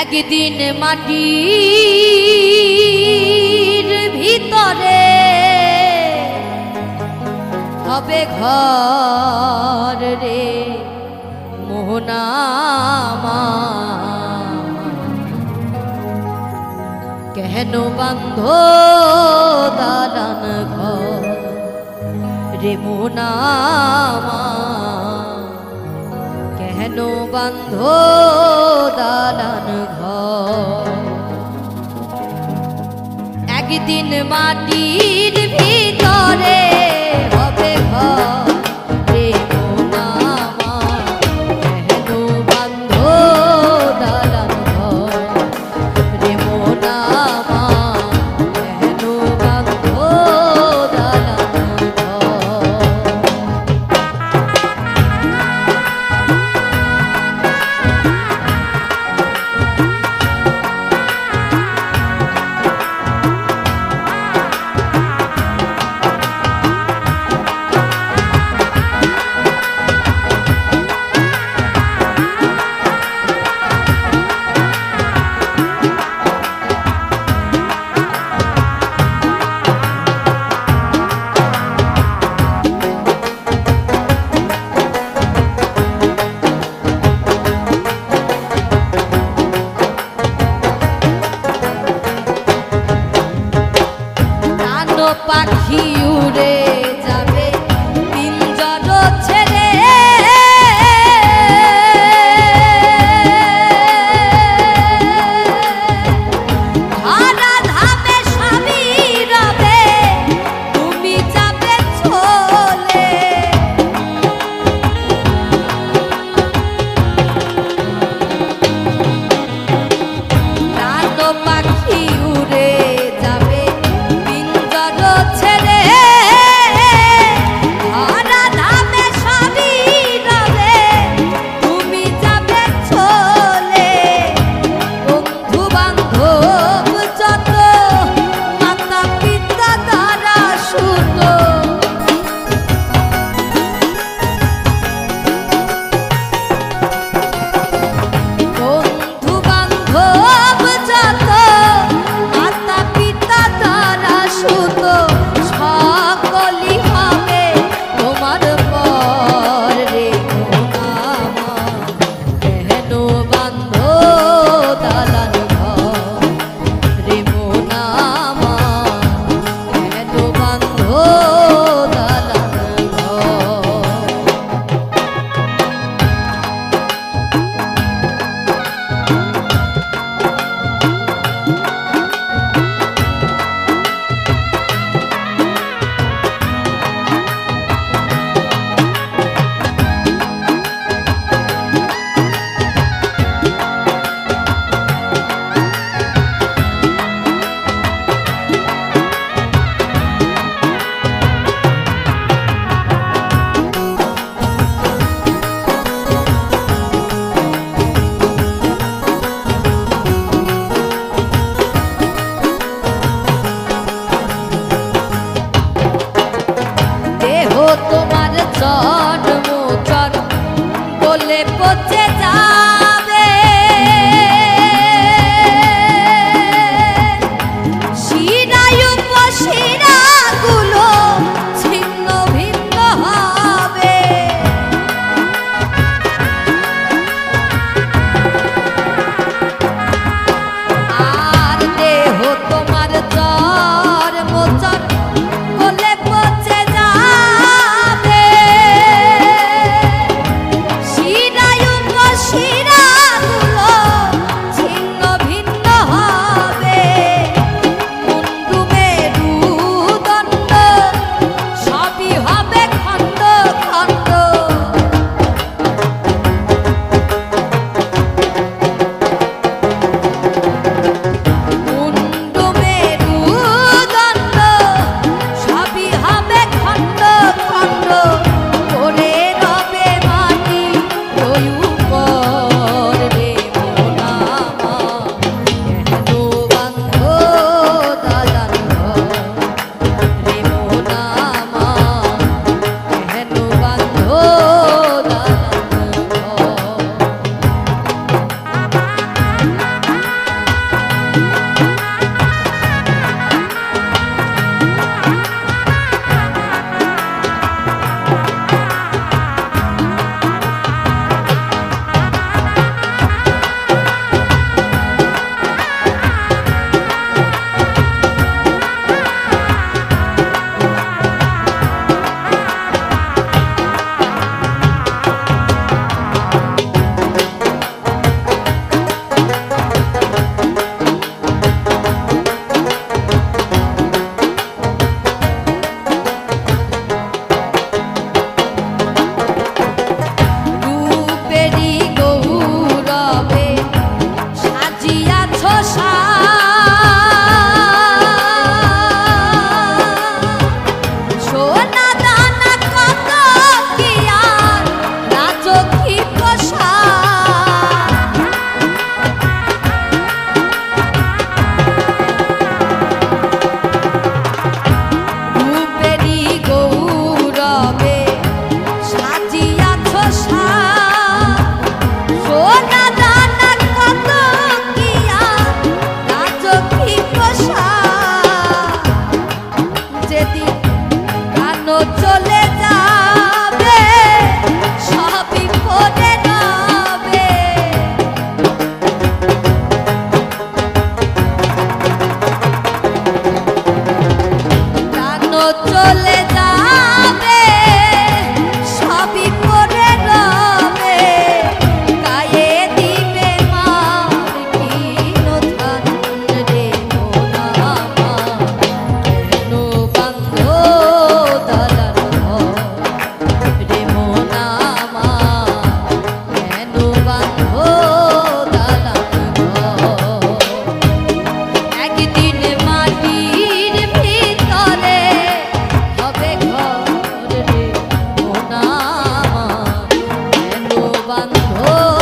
একদিন মাটির ভিতরে হবে ঘর রে মোহনামা। কেন বান্ধ দালান ঘর রে মোহনামা? কেন বান্ধ দালান ঘর? একদিন মাটির ভিতরে তোমার চর 万国。